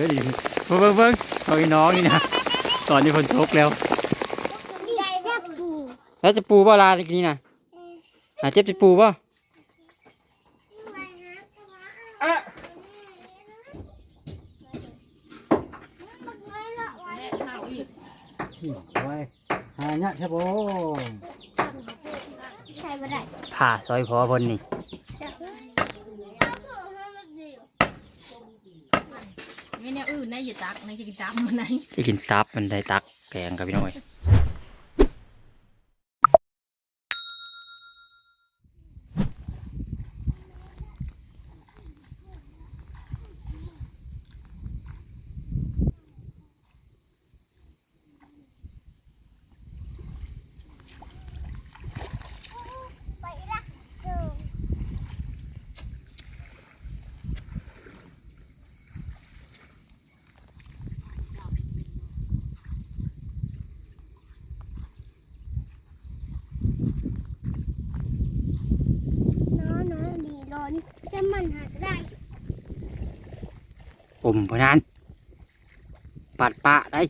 เลยดิเบิ่งเบิ่งเบิ่งเอาไอ้น้องนี่นะตอนนี้ฝนตกแล้วใหญ่แบบปูแล้วจะปูบ่ลาตะกี้นี่นะหาเจ็บจะปูบ่อะไว้หาเนี่ยใช่บ่ใช่บ่ได้ผ่าซอยพอเพิ่นนี่ ไม่ เนี่ยอื่นนะอย่าตักนจะกินจับมันไหน จะกินตับมันได้ตักแกงกับพี่น้อย ไปละเออ น้องน้องดีรอนี่จะมันหาจะได้ ปุ่ มพนันปัดปะได้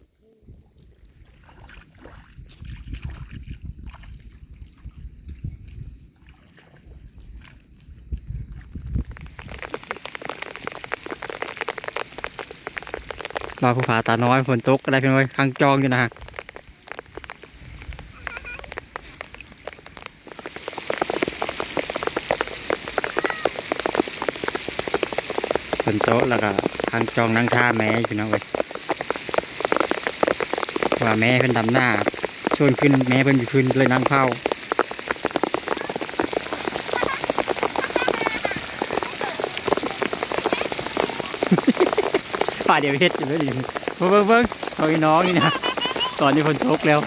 มาภูผาตาน้อยฝนตกก็ได้พี่น้อยข้างจองอยู่นะฮะ ฝนตกแล้วก็ข้างจองนั่งท่าแม่พี่น้องเลยว่าแม่เพิ่นดำหน้าชวนขึ้นแม่เพิ่นอยู่ขึ้นเลยนั่งเผาป่าเดี๋ยวเฮ็ดอยู่เลยดิเบิ่งเบิ่งเบิ่งเอาไอ้น้องนี่นะตอนนี้ฝนตกแล้ว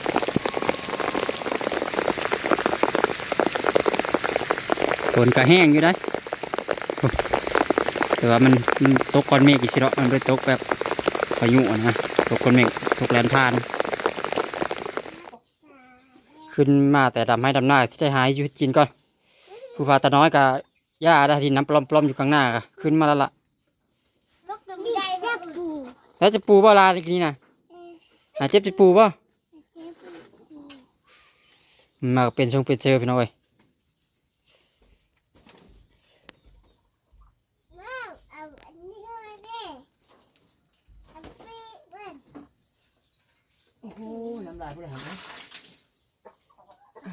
ฝนก็แห้งอยู่ได้ แต่ว่ามันมันตกก้อนเมฆอีกสิเนาะมันไปตกแบบพายุอะนะตกก้อนเมฆตกแรงทาน ขึ้นมาแต่ดำให้ดำหน้าที่ได้หายอยู่กินก่อนผู้พาตาน้อยกับย่าได้ที่น้ำปลอมๆอยู่ข้างหน้าก็ขึ้นมาแล้วล่ะลูกตัวใหญ่แบบปูแล้วจะปูบ่ลาตะกี้นะหาเจ็บจะปูบ่มาเป็นชงเป็นเจอพี่น้อย ว้าวเอาอันนี้เข้ามาดิเอาปีเว้ย โอ้โหน้ำลายพูดอะไรนะ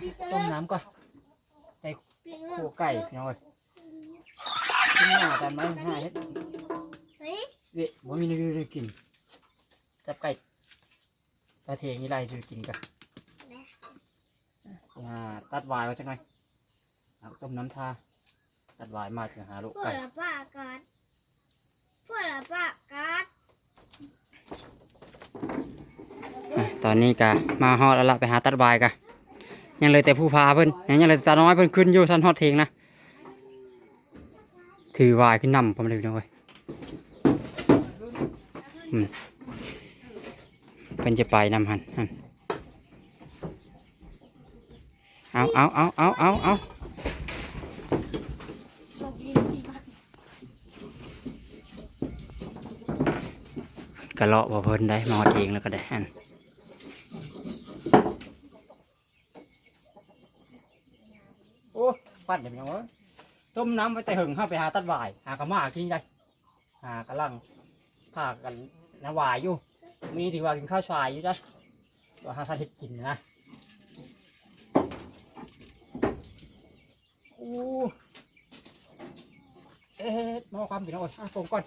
ปีตัว ต้ม เล็ก น้ำก่อน ปี โคเล็กไก่พี่น้อยกินหน้าแต่ไม่หาเฮ็ดเฮ้ยเวะบ่มีเนื้อกินจับไก่ตาเทงนี่ไรจะกินกันอ่าตัดวายไว้จังหน่อยเอาต้มน้ำทาตัดวายมาถึงหาลูกพวกไก่เราปากกัดพวกเราปากกัดอะตอนนี้กะมาฮอดแล้วล่ะไปหาตัดวายกะยังเลยแต่ผู้พาเพิ่นยังยังเลยแต่ตาน้อยเพิ่นขึ้นอยู่ท่านฮอดเทงนะ ถือวายขึ้นนำผมเลยพี่น้อยอืมเพิ่นจะไปนำหันหันเอาเอาเอาเอาเอาเอากระเลาะบ่เพิ่นได้มาฮอดเองแล้วก็ได้หันโอ้ ปั้นเดี๋ยวยังวะ ต้มน้ำไปแต่หึงห้าไปหาตัดวายหากระมากินได้หากระลังผากันน้ำวายอยู่ มีถือว่ากินข้าวชายอยู่จ้ะว่าหาทานเห็ดกินนะโอ้เอ๊ะมอความพี่น้องเอ้ยอะผมก่อน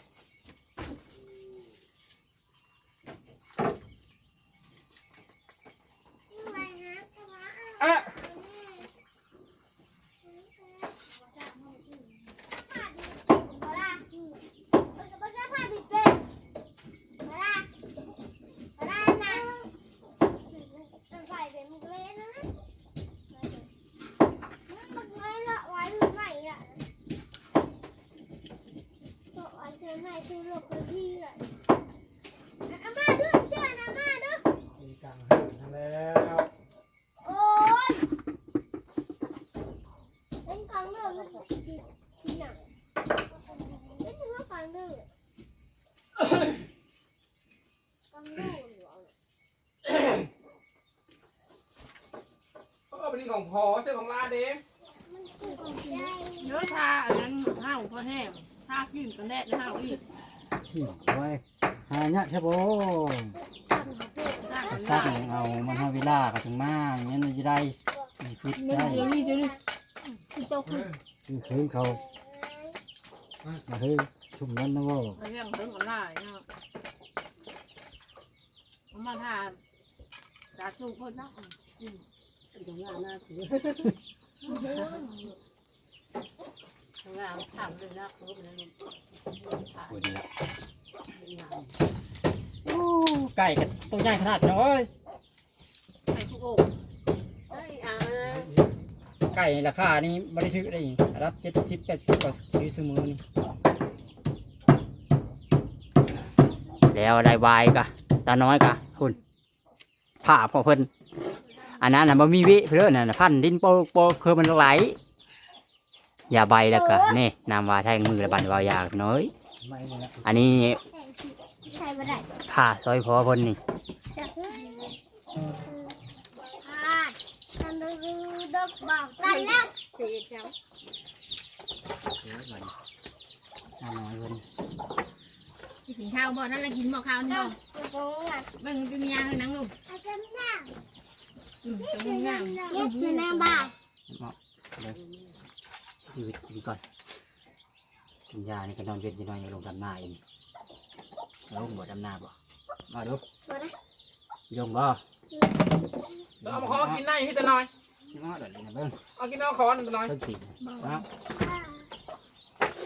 อะ ไหน ของพอเจ้าของลาเด้มันคือของใจเนื้อชาอันนั้นห้าวก็แห้งชาขึ้นกันแดดห้าวอีกที่ไว้หาเนี่ยใช่บ่สั่งของเพื่อนชาก็กันซักได้เอามันเฮาเวลาก็ถึงมาอย่างนี้มันจะได้มีพิษได้เดี๋ยวนี้เดี๋ยวนี้คือโตขึ้นคือคืนเขามาคือชุ่มนั้นนะบ่เรื่องเรื่องกันได้เนาะเอามาทานจากสูบคนเนาะ อืมเป็นของงานน่าถือของงานทำเลยนะคือมันนี่โอ้ยดีละโอ้ไก่กับตัวใหญ่ขนาดน้อยไปทุกโอ่งเฮ้อาไก่ราคานี่บริถือได้รับเจ็ดสิบแปดสิบกว่าซื้อสมือนี่แล้วได้วายกะตาน้อยกะหุ่นผ่าพอเพิ่น อันนั้นน่ะบ่มีวิเพื่อนน่ะนะพันดินโปกโปกคือมันไหลอย่าใบแล้วก็นี่นำว่าแทงมือละบันวายากน้อยไม่นี่ละอันนี้ใช่ไม่ได้ผ่าซอยพอเพิ่นนี่จับอ่าทำดูดกบอกกันแล้วเสียเจ้าน้อยเพิ่นกินข้าวบ่นั่นแหละกินบ่ข้าวนี่ต้บ่องตรงนั้นเบิ่งเป็นเมียให้นังลูกอาจารย์นั่งอืมตรงนั้นเย็ดอยู่ในบ้านเหมาะเลยชีวิตชีวิตก่อนกินยานี่ก็นอนเย็นจะนอนอย่าลงดำหน้าเองลงบ่ดำหน้าบ่มาดูตัวนะยงบ่เอามาขอกินได้พี่ตะน้อยมาเดี๋ยวนี้นะเบิ่งเอากินเอาขอหนึ่งตะน้อยเพิ่งกินมา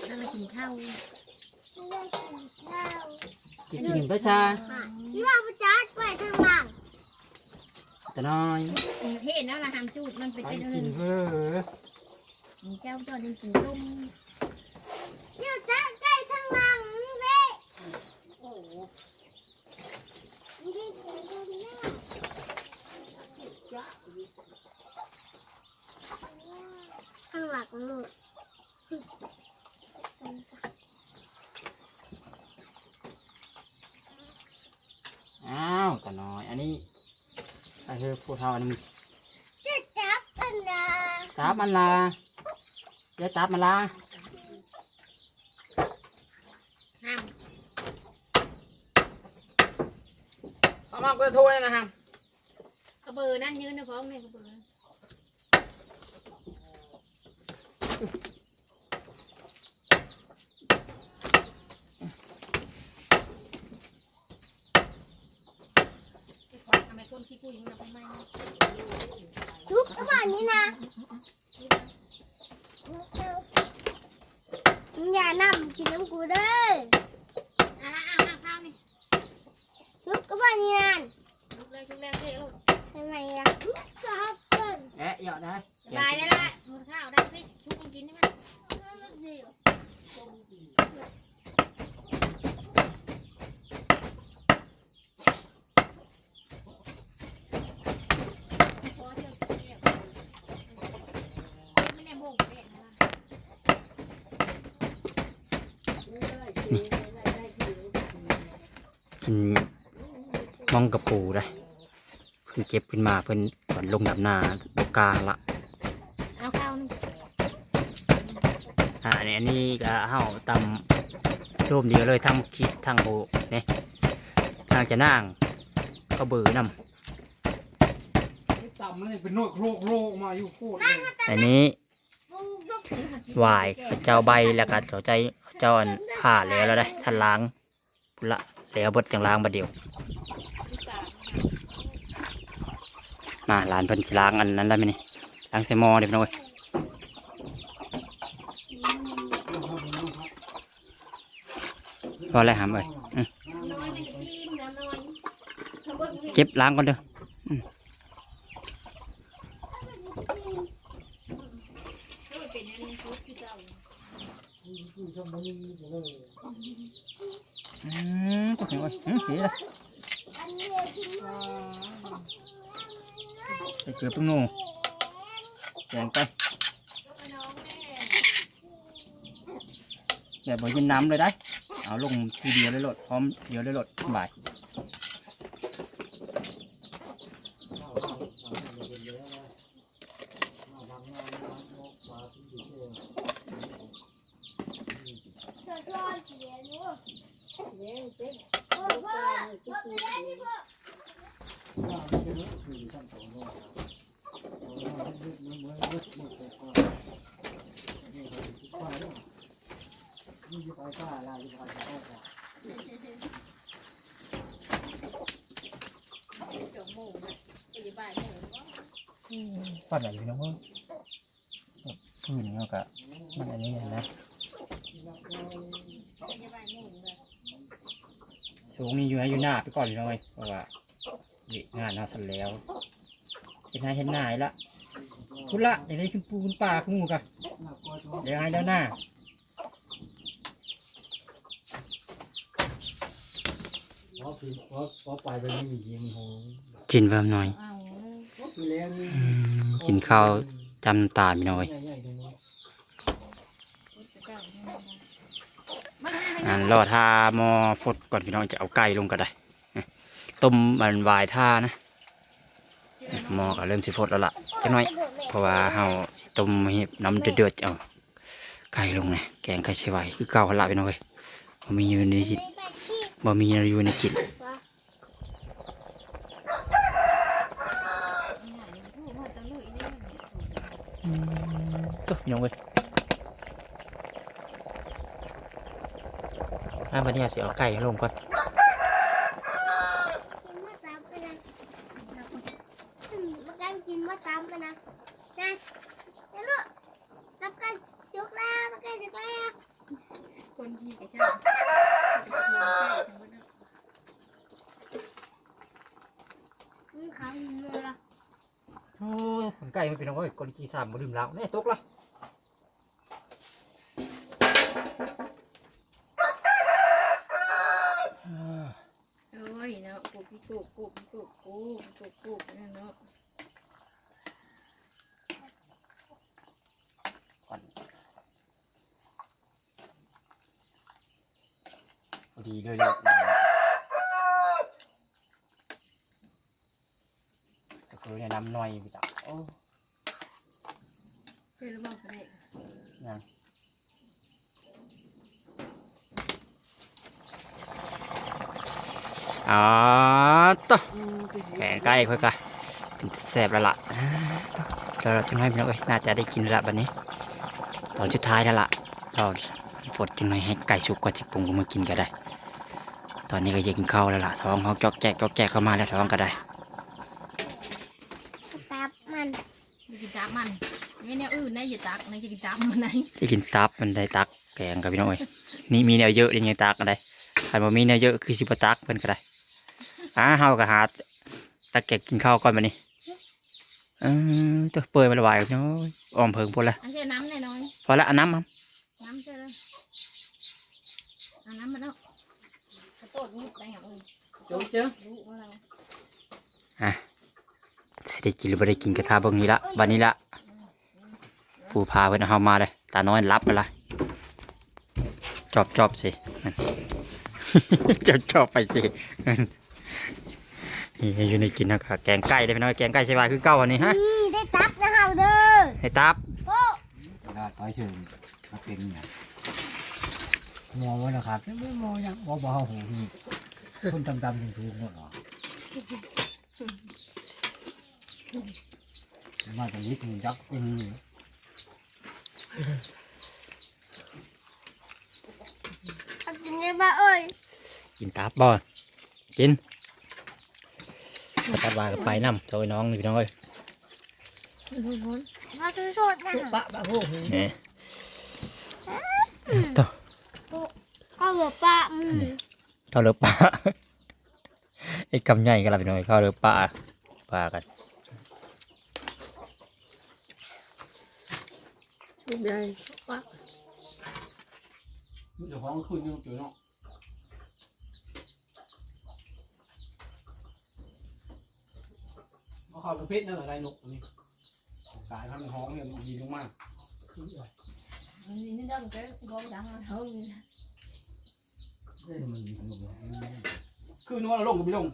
นั่นแหละกินข้าวกินกินไปชาที่ว่าพระจัดไว้ข้างล่าง จะน้อยเห็นแล้วล่ะหามจูดมันเป็นไปเจ้ากินเพ้อเจ้าจอดินกินต้มเดี๋ยวจะใกล้ข้างล่างเว้ยโอ้นี่คือตรงนี้ข้างหลังลูกอ้าวจะน้อย อันนี้ ไอ้คือผู้เฒ่าอันนี้จะจับอันนะจับมันลาเดี๋ยวจับมันลาห้ามเอามาก็จะโทษนะฮะกระเบือนั่นยืนนะพ้องเนี่ยกระเบือทำไม คนขี้กุยมันทำไมชุบกระบอกนี้นะมึงอย่านำกินน้ำกูเด้ออะอะอะข้าวนี่ชุบกระบอกนี้นั่นลุกเลยลุกเลยเลูกทำไมอะชอบเกินแอะเหยาะได้สบายได้ละหมดข้าวได้พี่ชุบกินได้ไหม พอเที่ยวเที่ยวไม่ได้บ่งเด็ดนะ กินม องกระปูได้เพิ่นเก็บขึ้นมาเพิ่นถอนลงดำหน้าบกกลางละเอาข้าวนึงอ่าอันนี้อันนี้ก็เฮาตำรวมเดียวเลยทั้งคิดทั้งโบนี่ทางจะนั่งก็เบือนำต่ำมันเป็นโนดโครกโครกมาอยู่โคตรเลยอันนี้หวายเจ้าใบแล้วก็เจ้าใจเจ้าอันผ่าแล้วแล้วได้ทันล้างพุ่นละแล้วบดจังล้างบัดเดียว มาหลานเพิ่นล้างอันนั้นได้ไหมนี่ล้างใส่หม้อเดี๋ยวน้อยพอแล้วหามเอ้ยอืมน้อยเป็นจิ้มน้ำน้อยเขาเบิ่งสิเก็บล้างก่อนเด้อเขาเป็นอันนี้ชุบที่เจ้าอืมตัวนี้โอ้ยอืม อันนี้กินมา ใส่ เกลือปิ้งนูแกงไปไปน้องแม่แบบบ่ยินน้ำเลยได้ เอาลงทีเดียวเลยโหลดพร้อมเดียวเลยโหลดบ่าย พ่อพ่อพ่อไปได้ที่พ่อ ปั้นอะไรอยู่น้องเอ้ยพื้นเขากะมันอันนี้นะสูงนี่อยู่ให้อยู่หน้าไปก่อนอยู่น้อยเพราะว่าเด็กงานเราทันแล้วเห็นหน้าเห็นหน้าอีกละคุณละอย่างนี้ขึ้นปูขึ้นป่าขึ้นหมูกะเดี๋ยวให้แล้วหน้าพอคือพอพอไปไปไม่มียิงหงกินเพิ่มหน่อย กินข้าวจำตาลไปหน่อยใหญ่ๆตรงนี้มันให้ให้อ่านรอท่ามอฟดก่อนพี่น้องจะเอาไก่ลงก็ได้ต้มมันวายท่านะหมอก็เริ่มสิฟดแล้วล่ะจักหน่อย เพราะว่าเฮาต้มให้น้ำเดือดๆเอาไก่ลงนะแกงไก่ใช่ไหวคือเก่าหละพี่น้องเอ้ยบ่มีอยู่ในจิตบ่มีอยู่ในจิต ตัวพี่น้องเอ้ยอะบัดนี้เอาสิเอาไก่ลงก่อนกินมะตามไปนะอืมมากันกินมะตามไปนะนะเดี๋ยวลูกตับกันสุกแล้วตับกันสุกแล้วคนที่กับชาติเป็นคนใกล้ทั้งหมดนะอืมเขาอยู่นู่นละโอ้ยไก่มันเป็นน้องเอ้ยกอลิจีสามบ่ลืมแล้วแน่ตกละอ่า โอ้ยเนาะกูพี่กูกูพี่กูกูกูกูนั่นเนาะ ก่อน พอดีเลยเลยก็คือแนะนำหน่อยพี่ตาโอ้เชื่อหรือเปล่าคะเนี่ยยังอ๋อต่อแกงไก่เพื่อกะเป็นแซ่บแล้วล่ะอ่าต่อเดี๋ยวเราจะให้พี่น้องเอ้ยน่าจะได้กินแล้วล่ะบัดนี้ตอนสุดท้ายแล้วล่ะเราฟดจังหน่อยให้ไก่สุกก่อนจะปรุงมากินก็ได้ ตอนนี้ก็อยากกินข้าวแล้วล่ะท้องเขาจอกแจกจอกแจกเข้ามาแล้วท้องก็ได้ตับมันอย่ากินจับมันไม่แนวอื่นนะอย่าตักนะอย่ากินจับมันนะจะกินตับมันได้ตักแกงกับพี่น้องเอ้ยนี่มีแนวเยอะยังไงตักกันได้ใครบ่มีแนวเยอะคือสิบตักเพิ่นก็ได้อ่าเฮาก็หาตักแกงกินข้าวก่อนบัดนี้เออตัวเปื่อยมาละวายพี่น้องเอ้ยอ้อมเพิงพุ่นละอันเช่น้ำหน่อยน้อยพอละอันน้ำมั้ง น้ำเช่เลยเอาน้ำมาเนาะกระโดดมุดได้อย่างอื่น จงเจ้ารู้ว่าเราสิได้กินหรือบ่ได้กินกระทาเบิ่งนี้ละบัดนี้ละผู้พาเพิ่นเอาเฮามาเลยตาน้อยรับไปละจอบจอบสิจอบจอบไปสินี่อยู่ในกินนะครับแกงไก่ได้พี่น้อยแกงไก่ใช่ป่ะคือเก่าอันนี้ฮะนี่ได้ตับนะเฮาเด้อให้ตับโอ้ได้ไปเชิญมาเป็นไงมองไว้นะครับไม่มองยังมองบ่เอาหูนี่ คนดำๆถึงๆหมดหรอมาตรงนี้ถึงยักษ์เป็นเอากินได้บ่เอ้ยกินตับบ่กินตัดวางกับไปน้ำโดยน้องนี่พี่น้องเอ้ยมาซื้อสดนะปะปะโอ้โหนี่ข้าวหัวปลาอืม ข้าวเลือปลาไอ้กำใหญ่กันละพี่น้องเอ้ยข้าวเลือปลาปลากันชุบเลยเดี๋ยวของคืนนึงจุ๋ยเนาะเอาข้าวกระเพชรนั่นอะไรนกอันนี้สายพันธุ์ห้องเนี่ยมันดีมากนี่นี่ต้อง cái gấu đắng hơn เอ้ยมันมีขนมๆคือนึกว่าเราลงก็ไม่ลง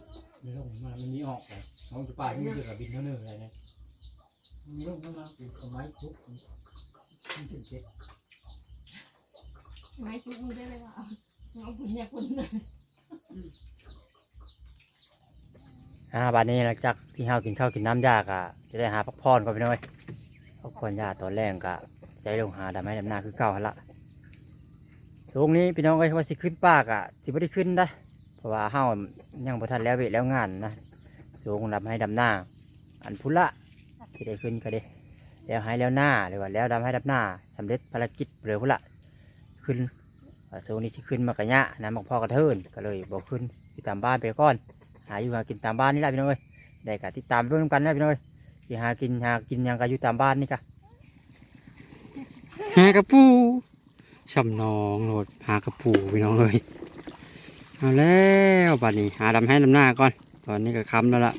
ไม่ลงมามันมีออกเลยน้องจะป่าที่มีเกี่ยวกับบินเท่านึงอะไรเนี่ยมีลงมาเป็นสมัยทุกมันเป็นเจ็ด máy chú đi đây là ngọc quỳnh nhà quỳnh này อ่าบัดนี้หลังจากที่เฮากินข้าวกินน้ำยากะจะได้หาพักผ่อนก่อนพี่น้อยพักผ่อนยาตอนแรกกะจะได้ลงหาดำไม้ดำนาคือเก่าหั่นละ สูงนี้พี่น้องเอ้ว่าสิขึ้นปากอะสิบ่ได้ขึ้นได้เพราะว่าเฮายังบ่ทันแล้วเวทแล้วงานนะสูงดำให้ดำนาอันพุละที่ได้ขึ้นก็ได้แล้วให้แล้วหน้าหรือว่าแล้วดำให้ดำหน้าสำเร็จภารกิจเรือพุละขึ้นสูงนี้ที่ขึ้นมากระยะน้ำบอกพ่อกระเทินก็เลยบอกขึ้นอยู่ตามบ้านไปก่อน หาอยู่หากินตามบ้านนี่แหละพี่น้องเอ้ยได้กะติดตามไปร่วมกันนะพี่น้องเอ้ยที่หากินหากินยังก็อยู่ตามบ้านนี่กะหากระปู ช่ำนองโหลดหากระปูพี่น้องเลย เอาแล้วบัดนี้ หาดำให้ดำหน้าก่อน ตอนนี้ก็ค้ำแล้วล่ะ